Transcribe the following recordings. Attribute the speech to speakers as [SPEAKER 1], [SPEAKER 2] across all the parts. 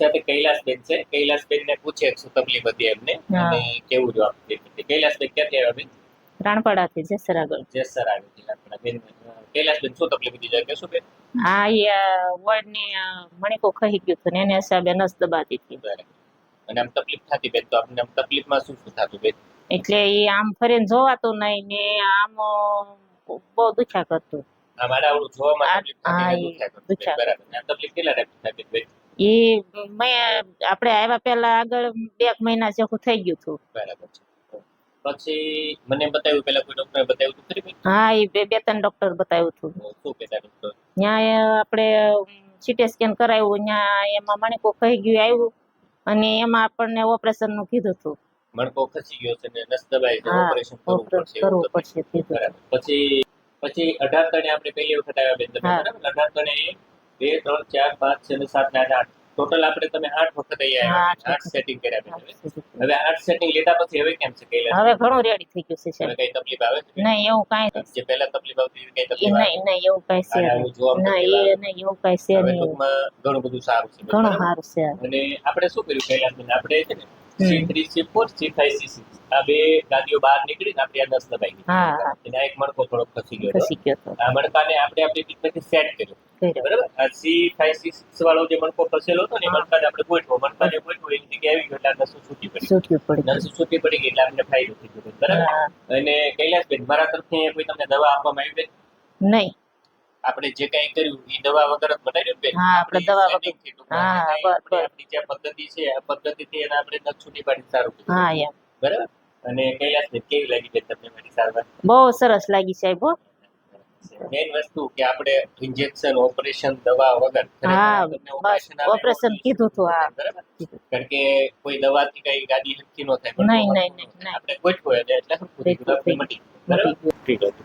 [SPEAKER 1] સાથે કૈલાસબેન છે. કૈલાસબેન ને પૂછે શું તકલીફ હતી એમને. અને કેવું જવાબ આપી કૈલાસબેન ક્યાંથી આવ્યા બેન
[SPEAKER 2] રાણપાડાથી જેસર આગળ
[SPEAKER 1] જેસર આવી હતી લાકડા બેન કૈલાસબેન શું તકલીફ હતી જાય કહેશો બેન.
[SPEAKER 2] હા એ વોર્ડની મણિકો ખહી ગયું હતું ને એને હિસાબે નસ દબાતી હતી.
[SPEAKER 1] અને આમ તકલીફ થતી બેન તો આપને આમ તકલીફમાં શું શું થતું બેન?
[SPEAKER 2] એટલે એ આમ ફરીને જોવાતું નહીં ને આમ બહુ દુખ્યા કરતું.
[SPEAKER 1] આ મારા આવડું જોવામાં તકલીફ થતી બરાબર. તકલીફ કેટલા ટાઈમ થતી બેન?
[SPEAKER 2] એ મેં આપણે આવ્યા પહેલા આગળ બે મહિના જેવું થઈ ગયું હતું.
[SPEAKER 1] બરાબર છે. પછી મને બતાવ્યું પેલા કોઈ ડોક્ટરે બતાવ્યું હતું ખરી
[SPEAKER 2] હા એ બે બે ત્રણ ડોક્ટર બતાવ્યું હતું.
[SPEAKER 1] શું કહેતા ડોક્ટર
[SPEAKER 2] ત્યાં આપણે સીટી સ્કેન કરાવ્યું ત્યાં એમાં મણકો ખહી ગયું આવ્યું અને એમાં આપણને ઓપરેશનનું કીધું હતું.
[SPEAKER 1] મણકો ખસી ગયો છે ને નસ દબાઈ છે ઓપરેશન કરવું પડશે પછી પછી અઢાર તણે આપણે પહેલી વખત આવ્યા બેન તમે બરાબર? અઢાર તણે બે ત્રણ ચાર પાંચ છ ને સાત ને આઠ ટોટલ આપણે તમે આઠ વખત અહીંયા
[SPEAKER 2] આઠ
[SPEAKER 1] સેટિંગ કર્યા હવે. આઠ સેટિંગ લીધા પછી હવે કેમ છે? કઈ
[SPEAKER 2] હવે ઘણું રેડી થઈ ગયું છે
[SPEAKER 1] કઈ તકલીફ આવે છે?
[SPEAKER 2] નહીં એવું કાંઈ
[SPEAKER 1] જે પહેલા તકલીફ આવતી કઈ તકલીફ
[SPEAKER 2] નહીં નહીં એવું કાંઈ છે નહીં. એ નહીં એવું કાંઈ છે નહીં.
[SPEAKER 1] ઘણું બધું સારું છે
[SPEAKER 2] ઘણું સારું છે.
[SPEAKER 1] અને આપણે શું કર્યું પહેલા આપણે છે ને. C three C four C five C six આ બે ગાડીઓ બહાર નીકળી ને આપણે આ નસ દબાઈ ગઈ. એક મણકો ખસી ગયો.
[SPEAKER 2] ખસી ગયો
[SPEAKER 1] આ મણકાને આપણે આપણી ટ્રીટમેન્ટથી સેટ કર્યો. બરાબર? આ સી ફાઈવ સી સિક્સ વાળો જે મણકો ફસેલો હતો ને એ. મણકાને આપણે ગોઠવો મણકાને ગોઠવો એની જગ્યાએ આવી ગયો એટલે આ નસો છૂટી પડી.
[SPEAKER 2] પડી
[SPEAKER 1] છૂટી પડી ગઈ એટલે આપણે ફાયદો થઈ ગયો. બરાબર. અને કૈલાસબેન મારા તરફથી કોઈ તમને દવા આપવામાં આવી
[SPEAKER 2] નહીં.
[SPEAKER 1] આપણે જે કઈ કર્યું એ દવા વગર જ બનાવ્યું બેન
[SPEAKER 2] હા, આપણે દવા વગર. હા,
[SPEAKER 1] આપણે જે પદ્ધતિ છે આ પદ્ધતિથી એને આપણે નસ છૂટી પાડી સારું
[SPEAKER 2] હા
[SPEAKER 1] બરાબર? અને કૈલાસબેન કેવી લાગી બેન તમને મારી સારવાર?
[SPEAKER 2] બહુ સરસ લાગી સાહેબ હો.
[SPEAKER 1] મેઇન વસ્તુ કે આપણે ઇન્જેક્શન ઓપરેશન દવા વગર
[SPEAKER 2] ઓપરેશન કીધું તો હા.
[SPEAKER 1] બરાબર? કારણ કે કોઈ દવાથી કઈ ગાડી હલકી ન થાય
[SPEAKER 2] નહીં, નહીં, નહીં.
[SPEAKER 1] આપણે ગોઠવો એટલે એટલે મટી બરાબર? ઠીક હતું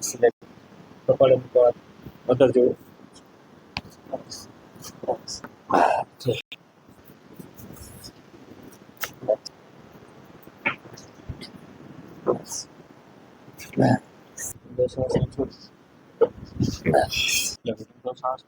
[SPEAKER 1] select the column for other job. Okay. Those are some tools. Yeah, those are.